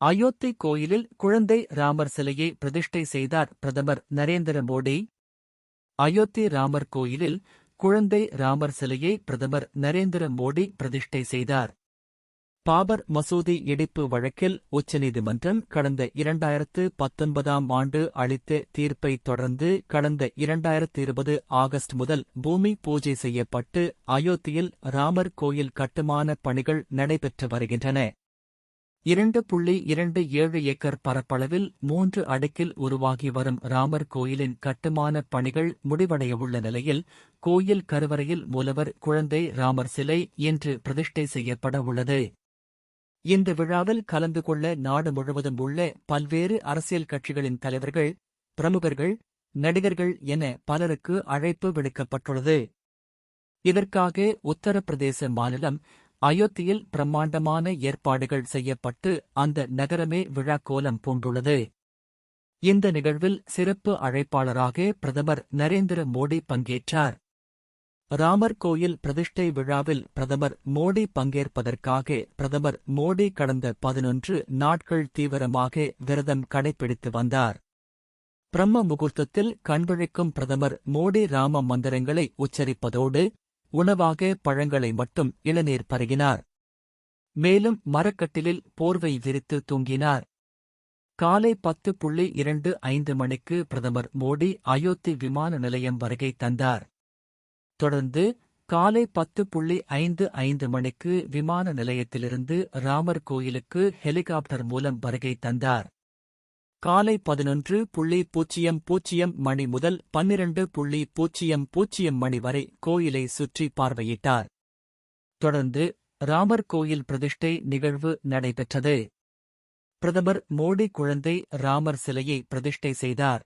அயோத்தி கோயிலில் குழந்தை ராமர் சிலையை பிரதிஷ்டை செய்தார் பிரதமர் நரேந்திர மோடி. அயோத்தி ராமர் கோயிலில் குழந்தை ராமர் சிலையை பிரதமர் நரேந்திர மோடி பிரதிஷ்டை செய்தார். பாபர் மசூதி இடிப்பு வழக்கில் உச்சநீதிமன்றம் கடந்த இரண்டாயிரத்து பத்தொன்பதாம் ஆண்டு அளித்த தீர்ப்பை தொடர்ந்து கடந்த இரண்டாயிரத்து இருபது ஆகஸ்ட் முதல் பூமி பூஜை செய்யப்பட்டு அயோத்தியில் ராமர் கோயில் கட்டுமான பணிகள் நடைபெற்று வருகின்றன. இரண்டு புள்ளி இரண்டு ஏழு ஏக்கர் பரப்பளவில் மூன்று அடுக்கில் உருவாகி வரும் ராமர் கோயிலின் கட்டுமான பணிகள் முடிவடையவுள்ள நிலையில் கோயில் கருவறையில் மூலவர் குழந்தை ராமர் சிலை இன்று பிரதிஷ்டை செய்யப்பட உள்ளது இந்த விழாவில் கலந்து கொள்ள நாடு முழுவதும் உள்ள பல்வேறு அரசியல் கட்சிகளின் தலைவர்கள் பிரமுகர்கள் நடிகர்கள் என பலருக்கு அழைப்பு விடுக்கப்பட்டுள்ளது. இதற்காக உத்தரப்பிரதேச மாநிலம் அயோத்தியில் பிரம்மாண்டமான ஏற்பாடுகள் செய்யப்பட்டு அந்த நகரமே விழாக்கோலம் பூண்டுள்ளது. இந்த நிகழ்வில் சிறப்பு அழைப்பாளராக பிரதமர் நரேந்திர மோடி பங்கேற்றார். ராமர் கோயில் பிரதிஷ்டை விழாவில் பிரதமர் மோடி பங்கேற்பதற்காக பிரதமர் மோடி கடந்த பதினொன்று நாட்கள் தீவிரமாக விரதம் கடைபிடித்து வந்தார். பிரம்ம முகூர்த்தத்தில் கண்விழிக்கும் பிரதமர் மோடி ராம மந்திரங்களை உச்சரிப்பதோடு உணவாக பழங்களை மட்டும் இளநீர் பருகினார். மேலும் மரக்கட்டிலில் போர்வை விரித்து தூங்கினார். காலை பத்து புள்ளி இரண்டு ஐந்து மணிக்கு பிரதமர் மோடி அயோத்தி விமான நிலையம் வருகை தந்தார். தொடர்ந்து காலை பத்து புள்ளி ஐந்து ஐந்து மணிக்கு விமான நிலையத்திலிருந்து ராமர் கோயிலுக்கு ஹெலிகாப்டர் மூலம் வருகை தந்தார். காலை பதினொன்று புள்ளி பூஜ்ஜியம் பூஜ்ஜியம் மணி முதல் பன்னிரண்டு புள்ளி பூஜ்ஜியம் பூஜ்ஜியம் மணி வரை கோயிலை சுற்றி பார்வையிட்டார். தொடர்ந்து ராமர் கோயில் பிரதிஷ்டை நிகழ்வு நடைபெற்றது. பிரதமர் மோடி குழந்தை ராமர் சிலையை பிரதிஷ்டை செய்தார்.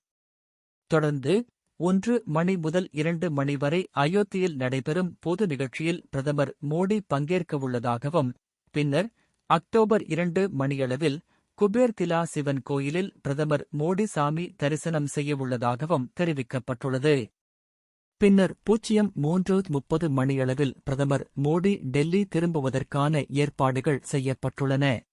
தொடர்ந்து ஒன்று மணி முதல் இரண்டு மணி வரை அயோத்தியில் நடைபெறும் பொது நிகழ்ச்சியில் பிரதமர் மோடி பங்கேற்கவுள்ளதாகவும் பின்னர் அக்டோபர் இரண்டு மணியளவில் குபேர் திலா சிவன் கோயிலில் பிரதமர் மோடி சாமி தரிசனம் செய்யவுள்ளதாகவும் தெரிவிக்கப்பட்டுள்ளது. பின்னர் பூஜ்ஜியம் மூன்று முப்பது மணியளவில் பிரதமர் மோடி டெல்லி திரும்புவதற்கான ஏற்பாடுகள் செய்யப்பட்டுள்ளன.